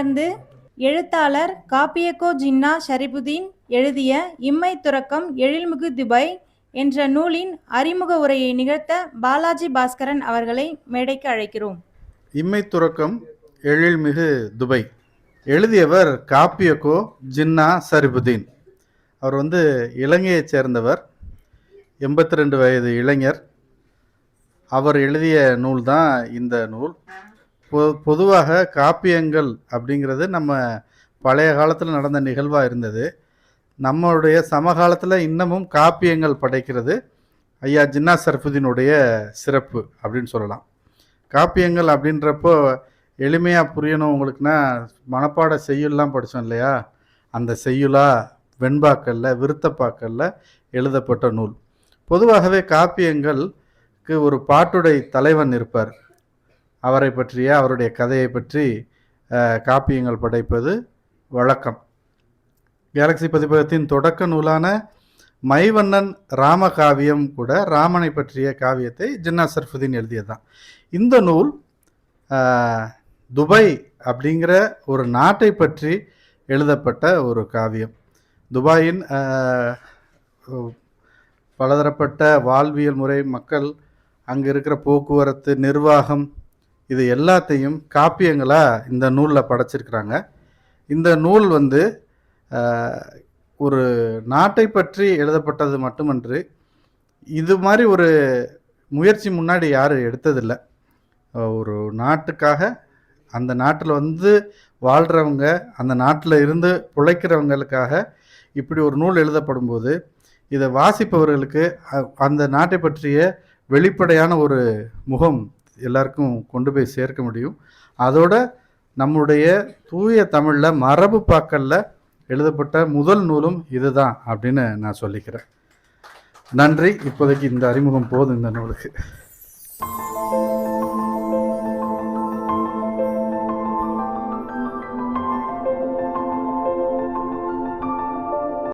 தொடர்ந்து எழுத்தாளர் காப்பியக்கோ ஜின்னா ஷரிபுதீன் எழுதிய இம்மை துறக்கம் எழில்மிகு துபை என்ற நூலின் அறிமுக உரையை நிகழ்த்த பாலாஜி பாஸ்கரன் அவர்களை மேடைக்கு அழைக்கிறோம். இம்மை துறக்கம் எழில்மிகு துபை எழுதியவர் காப்பியக்கோ ஜின்னா சரிபுதீன் அவர் வந்து இலங்கையைச் சேர்ந்தவர் எண்பத்தி ரெண்டு வயது இளைஞர். அவர் எழுதிய நூல் தான் இந்த நூல். பொ பொதுவாக காப்பியங்கள் அப்படிங்கிறது நம்ம பழைய காலத்தில் நடந்த நிகழ்வாக இருந்தது. நம்மளுடைய சமகாலத்தில் இன்னமும் காப்பியங்கள் படைக்கிறது ஐயா ஜின்னா சர்ஃபுதீனுடைய சிறப்பு அப்படின்னு சொல்லலாம். காப்பியங்கள் அப்படின்றப்போ எளிமையாக புரியணும் உங்களுக்குன்னா மனப்பாட செய்யுள்லாம் படித்தோம் இல்லையா? அந்த செய்யுளா வெண்பாக்கல்ல விருத்தப்பாக்கல்ல எழுதப்பட்ட நூல். பொதுவாகவே காப்பியங்களுக்கு ஒரு பாட்டுடை தலைவன் இருப்பார். அவரை பற்றிய அவருடைய கதையை பற்றி காப்பியங்கள் படைப்பது வழக்கம். கேலக்ஸி பதிப்பகத்தின் தொடக்க நூலான மைவண்ணன் ராமகாவியம் கூட ராமனை பற்றிய காவியத்தை ஜின்னா சர்ஃபுதீன் எழுதியதுதான். இந்த நூல் துபாய் அப்படிங்கிற ஒரு நாட்டை பற்றி எழுதப்பட்ட ஒரு காவியம். துபாயின் பலதரப்பட்ட வாழ்வியல் முறை மக்கள் அங்கே இருக்கிற போக்குவரத்து நிர்வாகம் இது எல்லாத்தையும் காப்பியங்களாக இந்த நூலில் படைச்சிருக்கிறாங்க. இந்த நூல் வந்து ஒரு நாட்டை பற்றி எழுதப்பட்டது மட்டுமன்று இது மாதிரி ஒரு முயற்சி முன்னாடி யாரும் எடுத்ததில்லை. ஒரு நாட்டுக்காக அந்த நாட்டில் வந்து வாழ்கிறவங்க அந்த நாட்டில் இருந்து பிழைக்கிறவங்களுக்காக இப்படி ஒரு நூல் எழுதப்படும் போது இதை வாசிப்பவர்களுக்கு அந்த நாட்டை பற்றிய வெளிப்படையான ஒரு முகம் எல்லாருக்கும் கொண்டு போய் சேர்க்க முடியும். அதோட நம்முடைய தூய தமிழில் மரபு பாக்கல்ல எழுதப்பட்ட முதல் நூலும் இதுதான் அப்படின்னு நான் சொல்லிக்கிறேன். நன்றி. இப்போதைக்கு இந்த அறிமுகம் போதும் இந்த நூலுக்கு.